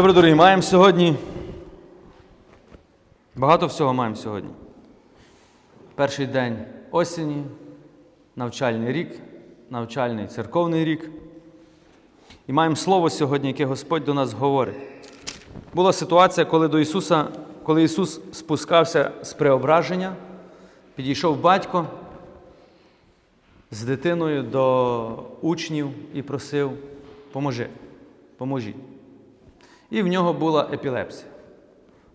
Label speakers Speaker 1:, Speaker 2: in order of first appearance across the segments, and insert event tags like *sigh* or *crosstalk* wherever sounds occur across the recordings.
Speaker 1: Добре, дорогі, маємо сьогодні. Багато всього маємо сьогодні. Перший день осені, навчальний рік, навчальний церковний рік. І маємо слово сьогодні, яке Господь до нас говорить. Була ситуація, коли до Ісуса, коли Ісус спускався з преображення, підійшов батько з дитиною до учнів і просив: поможи, поможіть. І в нього була епілепсія.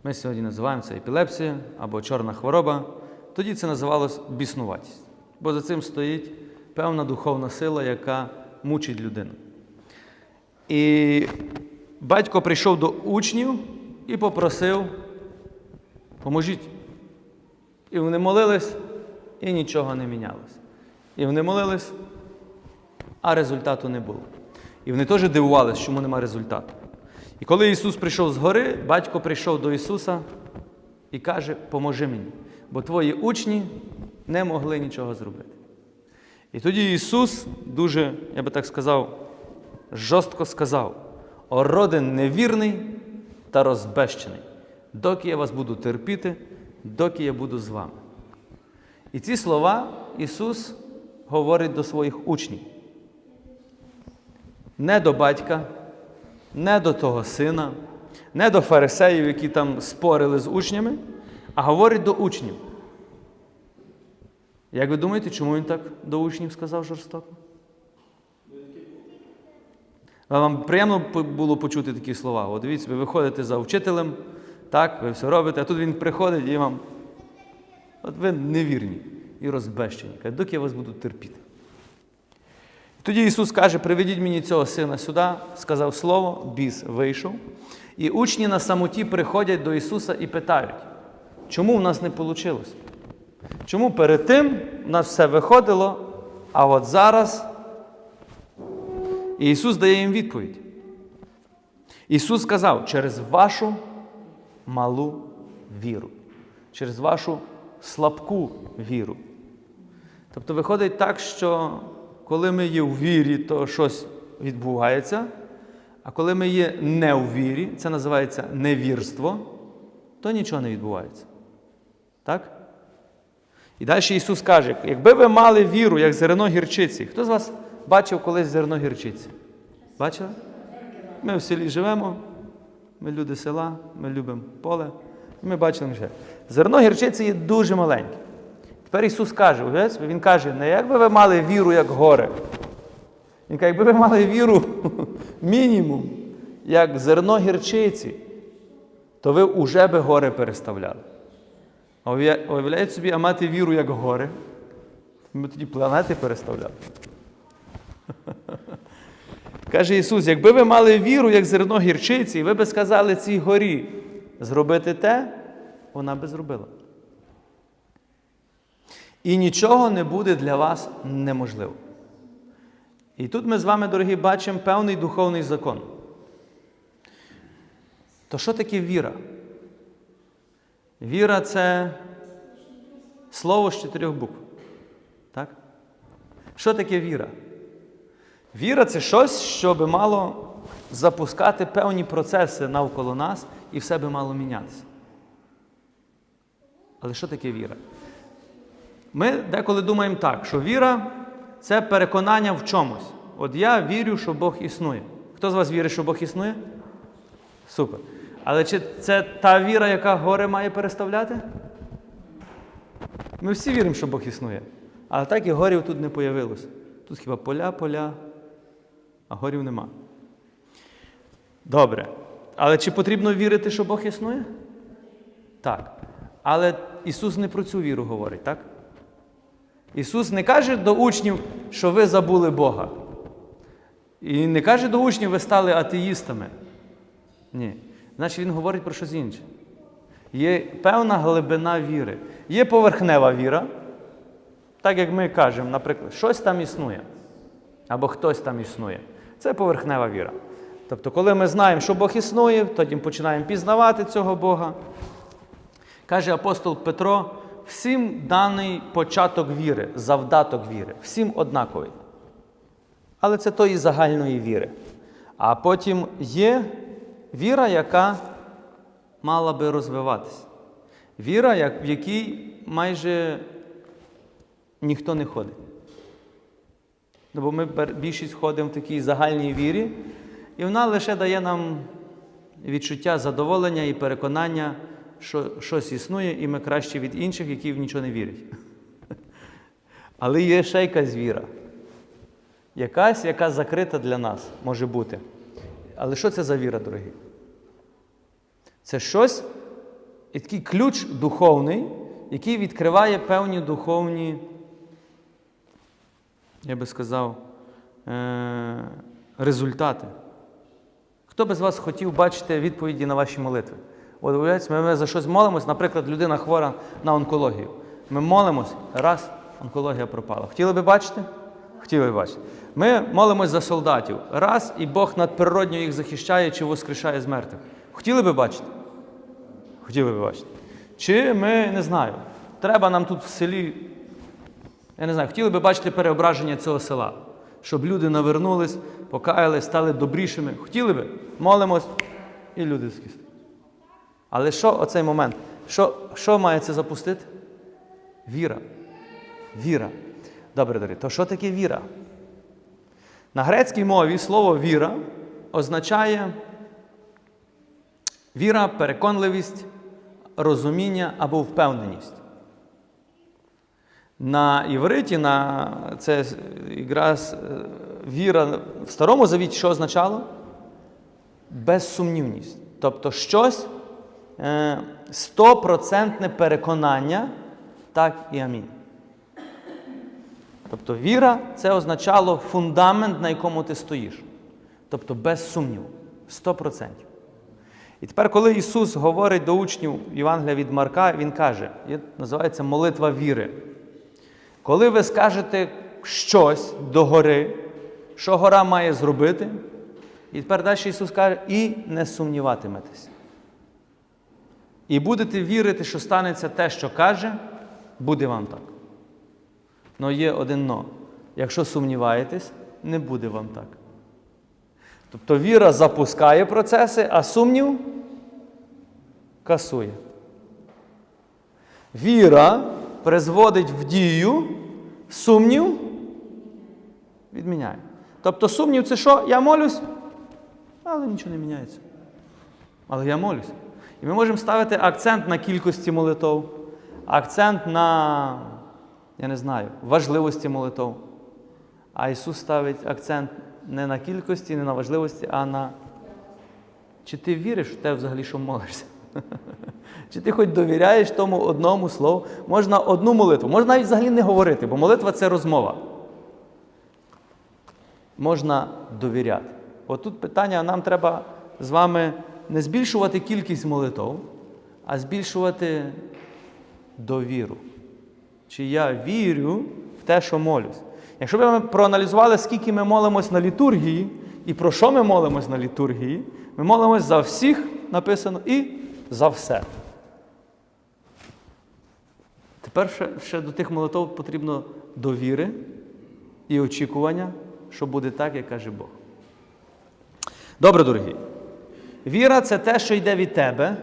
Speaker 1: Ми сьогодні називаємо це епілепсія або чорна хвороба. Тоді це називалось біснуватість. Бо за цим стоїть певна духовна сила, яка мучить людину. І батько прийшов до учнів і попросив, поможіть. І вони молились, і нічого не мінялось. І вони молились, а результату не було. І вони теж дивувалися, чому немає результату. І коли Ісус прийшов з гори, батько прийшов до Ісуса і каже: Поможи мені, бо твої учні не могли нічого зробити. І тоді Ісус дуже, я би так сказав, жорстко сказав: О родин невірний та розбещений, доки я вас буду терпіти, доки я буду з вами. І ці слова Ісус говорить до своїх учнів. Не до батька, не до того сина, не до фарисеїв, які там спорили з учнями, а говорить до учнів. Як ви думаєте, чому він так до учнів сказав жорстоко? Вам приємно було почути такі слова. От дивіться, ви виходите за вчителем, так, ви все робите, а тут він приходить і вам. От ви невірні і розбещені. Каже, доки я вас буду терпіти. Тоді Ісус каже: приведіть мені цього сина сюди, сказав слово, біс вийшов. І учні на самоті приходять до Ісуса і питають, чому в нас не вийшло? Чому перед тим в нас все виходило, а от зараз і Ісус дає їм відповідь. Ісус сказав, через вашу малу віру, через вашу слабку віру. Тобто виходить так, що коли ми є в вірі, то щось відбувається, а коли ми є не в вірі, це називається невірство, то нічого не відбувається. Так? І далі Ісус каже, якби ви мали віру, як зерно гірчиці, хто з вас бачив колись зерно гірчиці? Бачили? Ми в селі живемо, ми люди села, ми любимо поле. Ми бачили ще. Зерно гірчиці є дуже маленьке. Тепер Ісус каже. Він каже, не якби ви мали віру, як горе. Він каже, якби ви мали віру *laughs* мінімум, як зерно гірчиці, то ви вже би горе переставляли. А уявляєте собі, а мати віру, як горе, ми тоді планети переставляли. *laughs* Каже Ісус, якби ви мали віру, як зерно гірчиці, і ви би сказали цій горі зробити те, вона би зробила. І нічого не буде для вас неможливо. І тут ми з вами, дорогі, бачимо певний духовний закон. То що таке віра? Віра це слово з чотирьох букв. Так? Що таке віра? Віра це щось, що би мало запускати певні процеси навколо нас і все би мало мінятися. Але що таке віра? Ми деколи думаємо так, що віра це переконання в чомусь. От я вірю, що Бог існує. Хто з вас вірить, що Бог існує? Супер. Але чи це та віра, яка горе має переставляти? Ми всі віримо, що Бог існує. Але так і горів тут не появилося. Тут хіба поля, поля, а горів нема. Добре. Але чи потрібно вірити, що Бог існує? Так. Але Ісус не про цю віру говорить, так? Ісус не каже до учнів, що ви забули Бога. І не каже до учнів, ви стали атеїстами. Ні. Значить, Він говорить про щось інше. Є певна глибина віри. Є поверхнева віра, так як ми кажемо, наприклад, щось там існує. Або хтось там існує. Це поверхнева віра. Тобто, коли ми знаємо, що Бог існує, тоді починаємо пізнавати цього Бога. Каже апостол Петро, всім даний початок віри, завдаток віри, всім однаковий. Але це тої загальної віри. А потім є Віра, яка мала би розвиватися. Віра, в якій майже ніхто не ходить. Ну, бо ми більшість ходимо в такій загальній вірі, і вона лише дає нам відчуття задоволення і переконання, що щось існує, і ми краще від інших, які в нічого не вірять. Але є ще якась віра. Якась, яка закрита для нас може бути. Але що це за віра, дорогі? Це щось, такий ключ духовний, який відкриває певні духовні, я би сказав, е- результати. Хто би з вас хотів бачити відповіді на ваші молитви? От уявляєте, ми, ми за щось молимось, наприклад, людина хвора на онкологію. Ми молимось, раз, онкологія пропала. Хотіли би бачити? Хотіли би бачити. Ми молимось за солдатів. Раз, і Бог надприродньо їх захищає чи воскрешає з мертвих. Хотіли би бачити? Хотіли би бачити. Чи ми не знаю, треба нам тут в селі, я не знаю, хотіли би бачити переображення цього села, щоб люди навернулись, покаялись, стали добрішими. Хотіли би? Молимось, і люди скисли. Але що оцей момент? Що, що має це запустити? Віра. Віра. Добре, дорогі, то що таке віра? На грецькій мові слово віра означає віра, переконливість, розуміння або впевненість. На івриті, на це якраз е, віра в Старому Завіті, що означало? Безсумнівність. Тобто щось стопроцентне переконання, так і амінь. Тобто віра це означало фундамент, на якому ти стоїш. Тобто без сумніву. 100%. І тепер, коли Ісус говорить до учнів Євангелія від Марка, Він каже, називається молитва віри. Коли ви скажете щось до гори, що гора має зробити, і тепер далі Ісус каже, і не сумніватиметесь. І будете вірити, що станеться те, що каже, буде вам так. Но є один но. Якщо сумніваєтесь, не буде вам так. Тобто віра запускає процеси, а сумнів касує. Віра призводить в дію, сумнів відміняє. Тобто сумнів це що? Я молюсь, але нічого не міняється. Але я молюсь. І ми можемо ставити акцент на кількості молитов, акцент на, я не знаю, важливості молитов. А Ісус ставить акцент не на кількості, не на важливості, а на чи ти віриш в те взагалі, що молишся? *laughs* Чи ти хоч довіряєш тому одному слову? Можна одну молитву, можна навіть взагалі не говорити, бо молитва це розмова. Можна довіряти. От тут питання, нам треба з вами не збільшувати кількість молитв, а збільшувати довіру. Чи я вірю в те, що молюсь. Якщо б ми проаналізували, скільки ми молимось на літургії, і про що ми молимось на літургії, ми молимось за всіх, написано, і за все. Тепер ще, ще до тих молитв потрібно довіри і очікування, що буде так, як каже Бог. Добре, дорогі. Віра це те, що йде від тебе,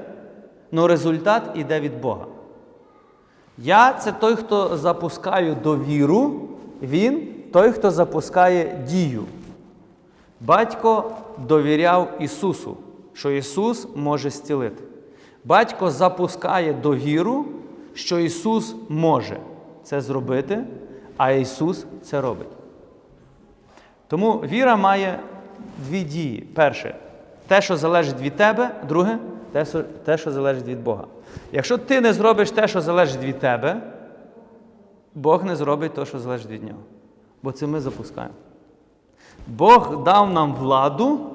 Speaker 1: але результат йде від Бога. Я це той, хто запускає довіру, він той, хто запускає дію. Батько довіряв Ісусу, що Ісус може зцілити. Батько запускає довіру, що Ісус може це зробити, а Ісус це робить. Тому віра має дві дії. Перше, те, що залежить від тебе, друге те, що- залежить від Бога. Якщо ти не зробиш те, що залежить від тебе, Бог не зробить те, що залежить від нього. Бо це ми запускаємо. Бог дав нам владу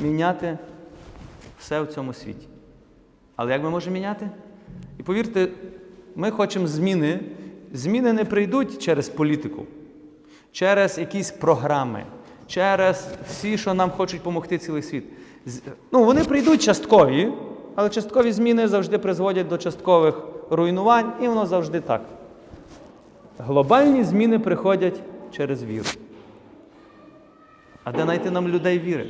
Speaker 1: міняти все в цьому світі. Але як ми можемо міняти? І повірте, ми хочемо зміни. Зміни не прийдуть через політику, через якісь програми, через всі, що нам хочуть допомогти цілий світ. Ну, вони прийдуть часткові, але часткові зміни завжди призводять до часткових руйнувань, і воно завжди так. Глобальні зміни приходять через віру. А де знайти нам людей віри?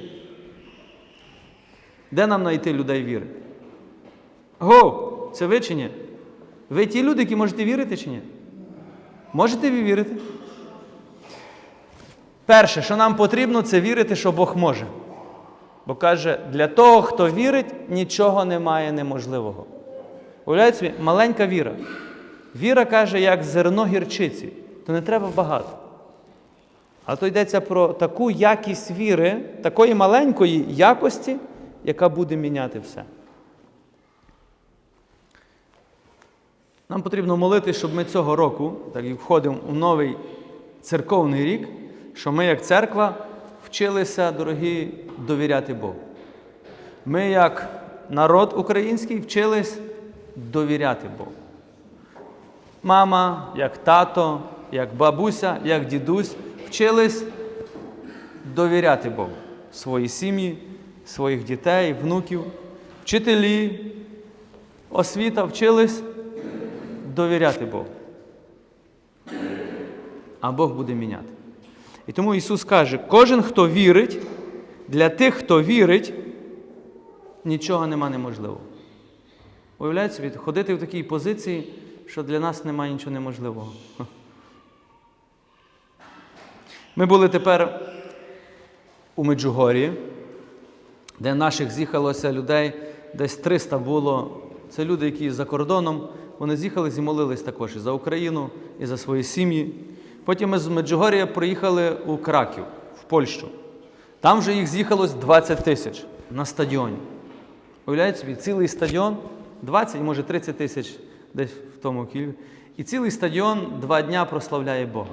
Speaker 1: Де нам знайти людей віри? Го, це ви чи ні? Ви ті люди, які можете вірити чи ні? Можете ви вірити? Перше, що нам потрібно, це вірити, що Бог може. Бо каже, для того, хто вірить, нічого немає неможливого. Уявляєте собі, маленька віра. Віра каже, як зерно гірчиці, то не треба багато. А то йдеться про таку якість віри, такої маленької якості, яка буде міняти все. Нам потрібно молити, щоб ми цього року, так як входимо у новий церковний рік, що ми, як церква, вчилися, дорогі, довіряти Богу. Ми, як народ український, вчились довіряти Богу. Мама, як тато, як бабуся, як дідусь вчились довіряти Богу. Свої сім'ї, своїх дітей, внуків, вчителі, освіта вчились довіряти Богу. А Бог буде міняти. І тому Ісус каже: кожен, хто вірить, для тих, хто вірить, нічого нема неможливого. Уявляєте собі, ходити в такій позиції, що для нас немає нічого неможливого. Ми були тепер у Меджугорі, де наших з'їхалося людей, десь 300 було. Це люди, які за кордоном, вони з'їхались і молились також і за Україну, і за свої сім'ї. Потім ми з Меджугорія приїхали у Краків, в Польщу. Там вже їх з'їхалось 20 тисяч на стадіоні. Уявляєте собі, цілий стадіон, 20, може 30 тисяч десь в тому Києві. І цілий стадіон два дня прославляє Бога.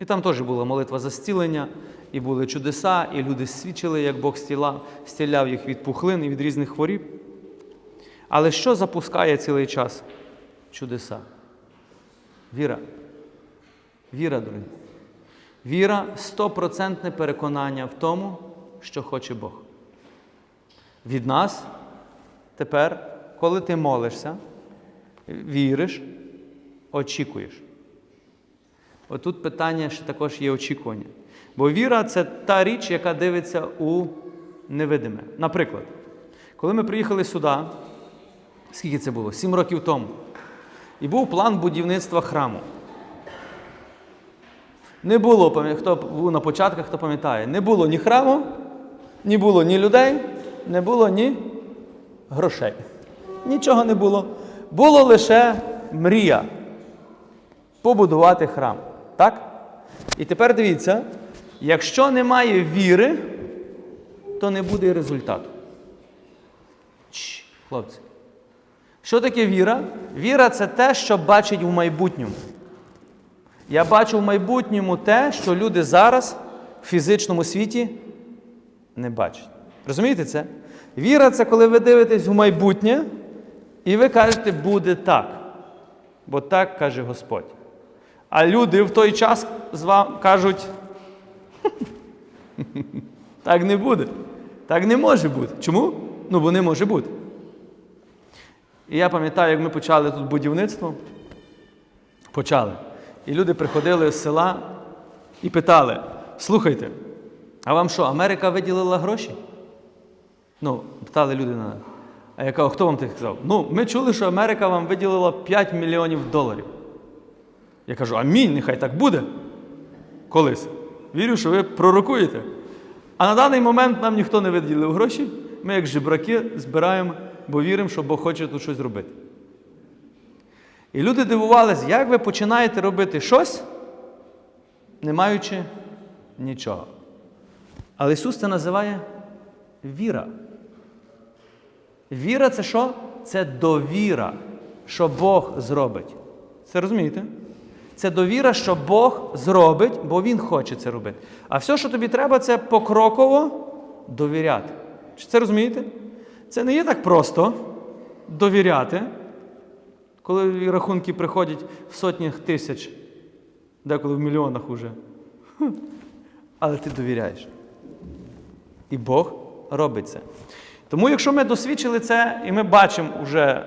Speaker 1: І там теж була молитва за зцілення, і були чудеса, і люди свідчили, як Бог стіляв їх від пухлин і від різних хворіб. Але що запускає цілий час? Чудеса. Віра. Віра, дорогі. Віра стопроцентне переконання в тому, що хоче Бог. Від нас тепер, коли ти молишся, віриш, очікуєш. Отут питання ще також є очікування. Бо віра це та річ, яка дивиться у невидиме. Наприклад, коли ми приїхали сюди, скільки це було? Сім років тому, і був план будівництва храму. Не було, хто на початках, хто пам'ятає, не було ні храму, ні було ні людей, не було ні грошей. Нічого не було. Було лише мрія побудувати храм. Так? І тепер дивіться, якщо немає віри, то не буде і результату. Чш, хлопці. Що таке віра? Віра це те, що бачить у майбутньому. Я бачу в майбутньому те, що люди зараз в фізичному світі не бачать. Розумієте це? Віра це коли ви дивитесь в майбутнє, і ви кажете, буде так. Бо так каже Господь. А люди в той час з вам кажуть, так не буде. Так не може бути. Чому? Ну, бо не може бути. І я пам'ятаю, як ми почали тут будівництво. Почали. І люди приходили з села і питали: слухайте, а вам що, Америка виділила гроші? Ну, питали люди на. А я кажу, хто вам так сказав? Ну, ми чули, що Америка вам виділила 5 мільйонів доларів. Я кажу, амінь, нехай так буде. Колись. Вірю, що ви пророкуєте. А на даний момент нам ніхто не виділив гроші. Ми, як жебраки, збираємо, бо віримо, що Бог хоче тут щось зробити. І люди дивувалися, як ви починаєте робити щось, не маючи нічого. Але Ісус це називає віра. Віра це що? Це довіра, що Бог зробить. Це розумієте? Це довіра, що Бог зробить, бо Він хоче це робити. А все, що тобі треба, це покроково довіряти. Чи це розумієте? Це не є так просто довіряти, коли рахунки приходять в сотнях тисяч, деколи в мільйонах уже. *laughs* Але ти довіряєш. І Бог робить це. Тому, якщо ми досвідчили це, і ми бачимо вже,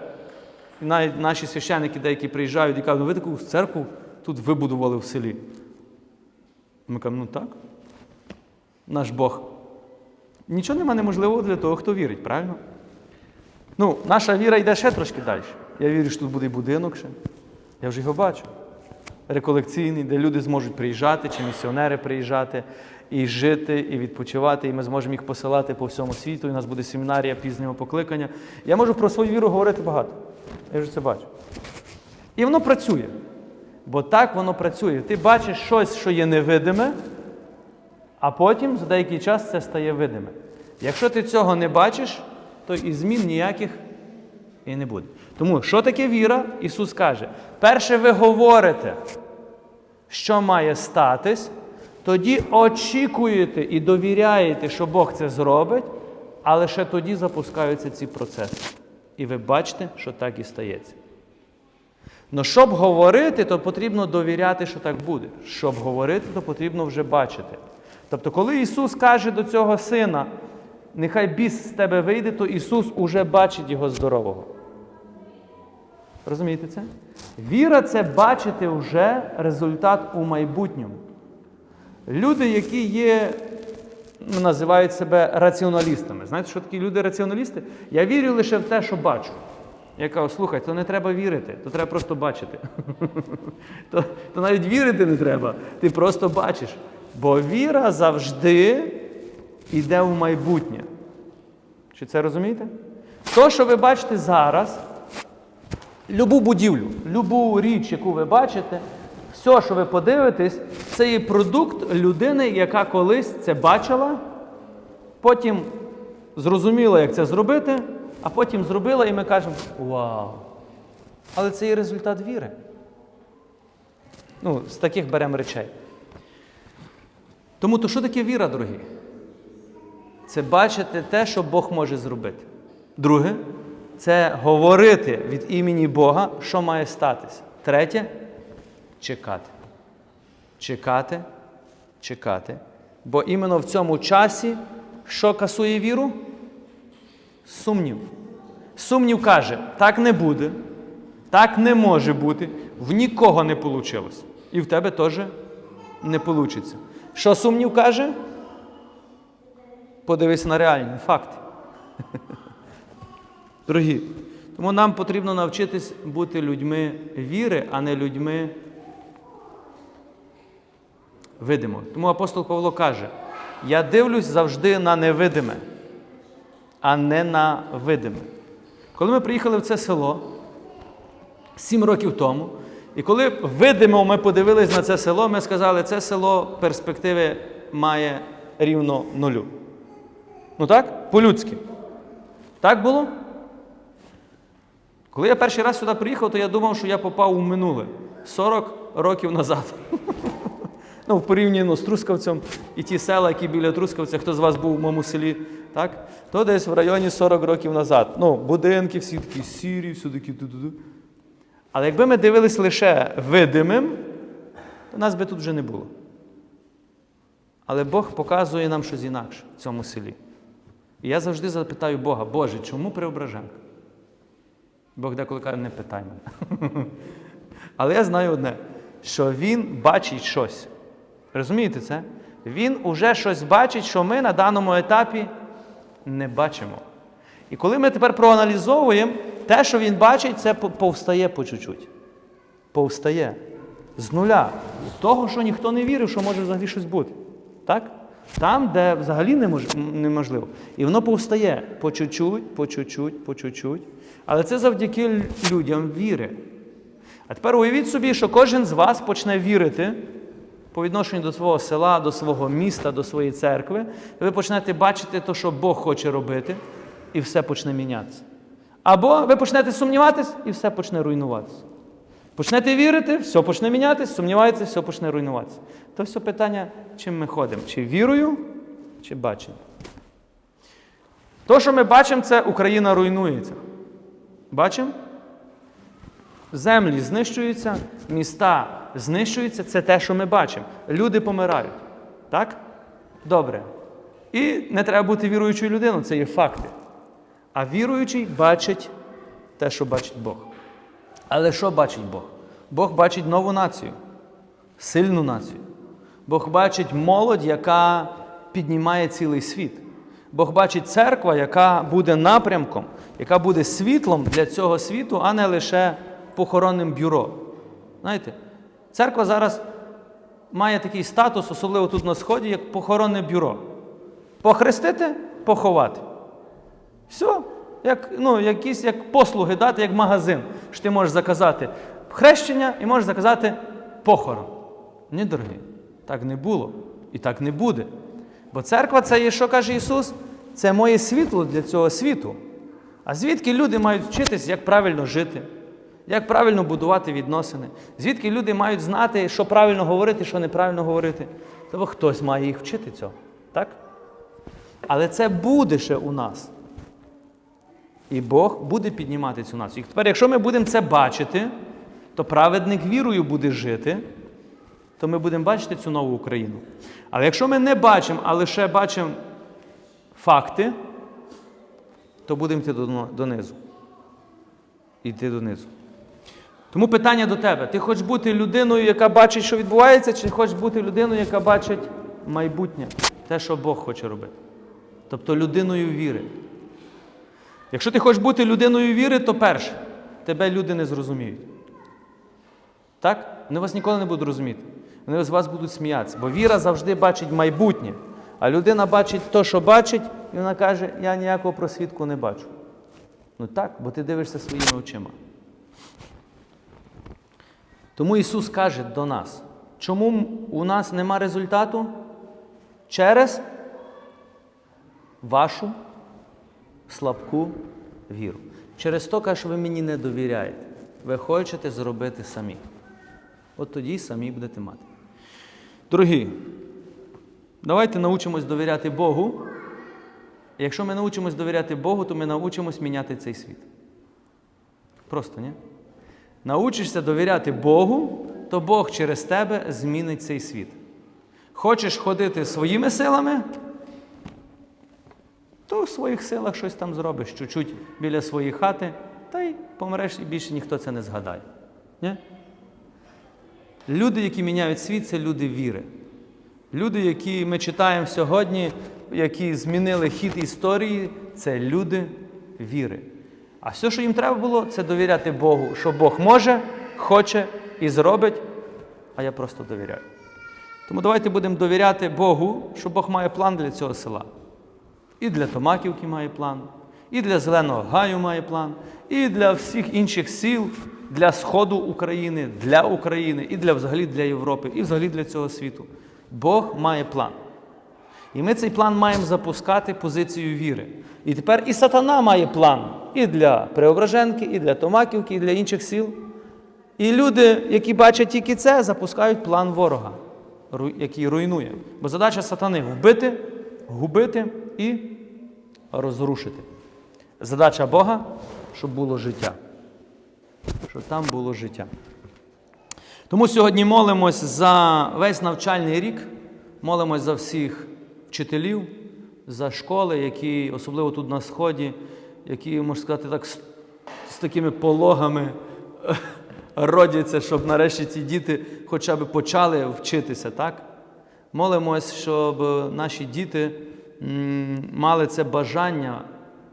Speaker 1: навіть наші священники деякі приїжджають і кажуть, ну ви таку церкву тут вибудували в селі. Ми кажемо, ну так. Наш Бог Нічого нема неможливого для того, хто вірить, правильно? Ну, наша віра йде ще трошки далі. Я вірю, що тут буде будинок ще. Я вже його бачу. Реколекційний, де люди зможуть приїжджати, чи місіонери приїжджати, і жити, і відпочивати, і ми зможемо їх посилати по всьому світу, і у нас буде семінарія пізнього покликання. Я можу про свою віру говорити багато. Я вже це бачу. І воно працює. Бо так воно працює. Ти бачиш щось, що є невидиме, а потім за деякий час це стає видиме. Якщо ти цього не бачиш, то і змін ніяких і не буде. Тому що таке віра? Ісус каже: перше ви говорите, що має статись, тоді очікуєте і довіряєте, що Бог це зробить, але лише тоді запускаються ці процеси. І ви бачите, що так і стається. Но щоб говорити, то потрібно довіряти, що так буде. Щоб говорити, то потрібно вже бачити. Тобто, коли Ісус каже до цього сина, нехай біс з тебе вийде, то Ісус уже бачить його здорового. Розумієте це? Віра це бачити вже результат у майбутньому. Люди, які є, ну, називають себе раціоналістами. Знаєте, що такі люди раціоналісти? Я вірю лише в те, що бачу. Я кажу, слухай, то не треба вірити, то треба просто бачити. *laughs* то, то навіть вірити не треба, ти просто бачиш. Бо віра завжди йде в майбутнє. Чи це розумієте? То, що ви бачите зараз, любу будівлю, любу річ, яку ви бачите, все, що ви подивитесь, це є продукт людини, яка колись це бачила, потім зрозуміла, як це зробити, а потім зробила, і ми кажемо: Вау! Але це є результат віри. Ну, з таких беремо речей. Тому то що таке віра, дорогі? Це бачити те, що Бог може зробити. Друге, це говорити від імені Бога, що має статися. Третє чекати. Чекати, чекати. Бо іменно в цьому часі, що касує віру? Сумнів. Сумнів каже, так не буде, так не може бути, в нікого не вийшло. І в тебе теж не вийде. Що сумнів каже? Подивись на реальні факти. *laughs* Дорогі, тому нам потрібно навчитись бути людьми віри, а не людьми видимо. Тому апостол Павло каже: я дивлюсь завжди на невидиме, а не на видиме. Коли ми приїхали в це село сім років тому, і коли видимо ми подивились на це село, ми сказали, це село перспективи має рівно нулю. Ну так? По-людськи. Так було? Коли я перший раз сюди приїхав, то я думав, що я попав у минуле 40 років назад. *laughs* Ну, порівняно з Трускавцем і ті села, які біля Трускавця, хто з вас був у моєму селі, так? то десь в районі 40 років назад. Ну, будинки всі такі сірі, все такі ту-ду-ду. Але якби ми дивились лише видимим, то нас би тут вже не було. Але Бог показує нам щось інакше в цьому селі. І я завжди запитаю Бога, Боже, чому Преображенка? Бог деколи каже, не питай мене. *laughs* Але я знаю одне, що Він бачить щось. Розумієте це? Він уже щось бачить, що ми на даному етапі не бачимо. І коли ми тепер проаналізовуємо, те, що він бачить, це повстає по чуть-чуть. Повстає. З нуля. З того, що ніхто не вірив, що може взагалі щось бути. Так? Там, де взагалі неможливо. І воно повстає по чуть-чуть, по чуть-чуть, по чуть-чуть. Але це завдяки людям віри. А тепер уявіть собі, що кожен з вас почне вірити по відношенню до свого села, до свого міста, до своєї церкви, ви почнете бачити те, що Бог хоче робити, і все почне мінятися. Або ви почнете сумніватись, і все почне руйнуватися. Почнете вірити, все почне мінятися, сумніваєтеся, все почне руйнуватися. То все питання, чим ми ходимо? Чи вірою, чи баченням. То, що ми бачимо, це Україна руйнується. Бачимо? Землі знищуються, міста знищуються це те, що ми бачимо. Люди помирають. Так? Добре. І не треба бути віруючою людиною, це є факти. А віруючий бачить те, що бачить Бог. Але що бачить Бог? Бог бачить нову націю, сильну націю. Бог бачить молодь, яка піднімає цілий світ. Бог бачить церква, яка буде напрямком, яка буде світлом для цього світу, а не лише похоронним бюро. Знаєте, церква зараз має такий статус, особливо тут на Сході, як похоронне бюро. Похрестити, поховати. Все, як, ну, якісь як послуги дати, як магазин. Що ти можеш заказати хрещення і можеш заказати похорон. Ні, дорогі, так не було і так не буде. Бо церква це є, що каже Ісус? Це моє світло для цього світу. А звідки люди мають вчитись, як правильно жити, як правильно будувати відносини? Звідки люди мають знати, що правильно говорити, що неправильно говорити? Тобто хтось має їх вчити цього. Так? Але це буде ще у нас. І Бог буде піднімати цю націю. І тепер, якщо ми будемо це бачити, то праведник вірою буде жити, то ми будемо бачити цю нову Україну. Але якщо ми не бачимо, а лише бачимо факти, то будемо йти донизу. Йти донизу. Тому питання до тебе: ти хочеш бути людиною, яка бачить, що відбувається, чи хочеш бути людиною, яка бачить майбутнє, те, що Бог хоче робити? Тобто людиною віри. Якщо ти хочеш бути людиною віри, то перше, тебе люди не зрозуміють. Так? Вони вас ніколи не будуть розуміти. Вони з вас будуть сміятися. Бо віра завжди бачить майбутнє. А людина бачить те, що бачить, і вона каже, я ніякого просвідку не бачу. Ну так, бо ти дивишся своїми очима. Тому Ісус каже до нас, чому у нас нема результату? Через вашу слабку віру. Через то, каже, що ви мені не довіряєте. Ви хочете зробити самі. От тоді самі будете мати. Дорогі, давайте научимось довіряти Богу. Якщо ми научимось довіряти Богу, то ми научимось міняти цей світ. Просто, ні? Научишся довіряти Богу, то Бог через тебе змінить цей світ. Хочеш ходити своїми силами, то в своїх силах щось там зробиш, чуть-чуть біля своєї хати, та й помреш, і більше ніхто це не згадає. Ні? Люди, які міняють світ, це люди віри. Люди, які ми читаємо сьогодні, які змінили хід історії, це люди віри. А все, що їм треба було, це довіряти Богу, що Бог може, хоче і зробить, а я просто довіряю. Тому давайте будемо довіряти Богу, що Бог має план для цього села. І для Томаківки має план, і для Зеленого Гаю має план, і для всіх інших сіл, для Сходу України, для України, і для взагалі для Європи, і взагалі для цього світу. Бог має план. І ми цей план маємо запускати позицію віри. І тепер і сатана має план і для Преображенки, і для Томаківки, і для інших сіл. І люди, які бачать тільки це, запускають план ворога, який руйнує. Бо задача сатани вбити, губити і розрушити. Задача Бога, щоб було життя. Щоб там було життя. Тому сьогодні молимось за весь навчальний рік, молимось за всіх вчителів, за школи, які, особливо тут на Сході, які, можна сказати, так, з, такими пологами *laughs* родяться, щоб нарешті ці діти хоча б почали вчитися. так? Молимось, щоб наші діти мали це бажання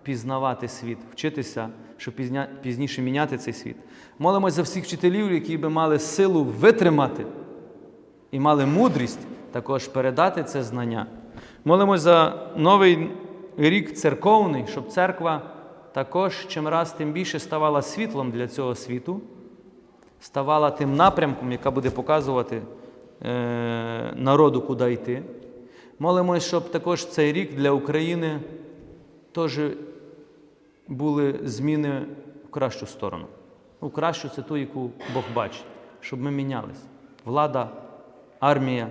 Speaker 1: пізнавати світ, вчитися, щоб пізніше міняти цей світ. Молимось за всіх вчителів, які би мали силу витримати і мали мудрість також передати це знання. Молимось за новий рік церковний, щоб церква також чим раз тим більше ставала світлом для цього світу, ставала тим напрямком, яка буде показувати народу, куди йти. Молимось, щоб також цей рік для України теж були зміни в кращу сторону. У кращу це ту, яку Бог бачить, щоб ми мінялись. Влада, армія.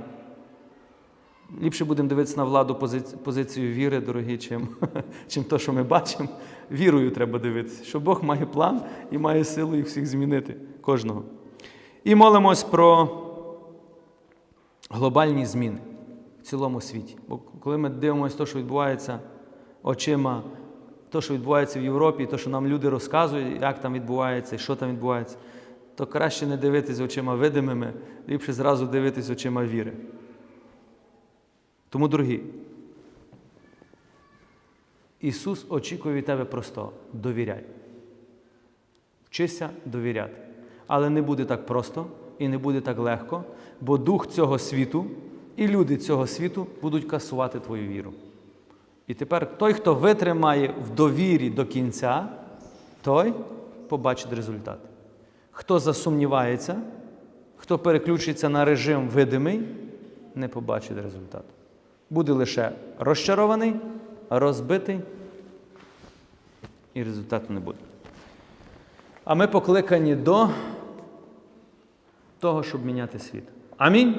Speaker 1: Ліпше будемо дивитися на владу пози- позицію віри, дорогі, чим, *laughs* чим то, що ми бачимо. Вірою треба дивитися, що Бог має план і має силу їх всіх змінити, кожного. І молимось про глобальні зміни в цілому світі. Бо коли ми дивимося те, що відбувається очима, те, що відбувається в Європі, те, що нам люди розказують, як там відбувається і що там відбувається, то краще не дивитися очима видимими, ліпше зразу дивитися очима віри. Тому, дорогі, Ісус очікує від тебе простого. Довіряй. Вчися довіряти. Але не буде так просто і не буде так легко, бо дух цього світу і люди цього світу будуть касувати твою віру. І тепер той, хто витримає в довірі до кінця, той побачить результат. Хто засумнівається, хто переключиться на режим видимий, не побачить результату. Буде лише розчарований, розбитий, і результату не буде. А ми покликані до того, щоб міняти світ. Амінь.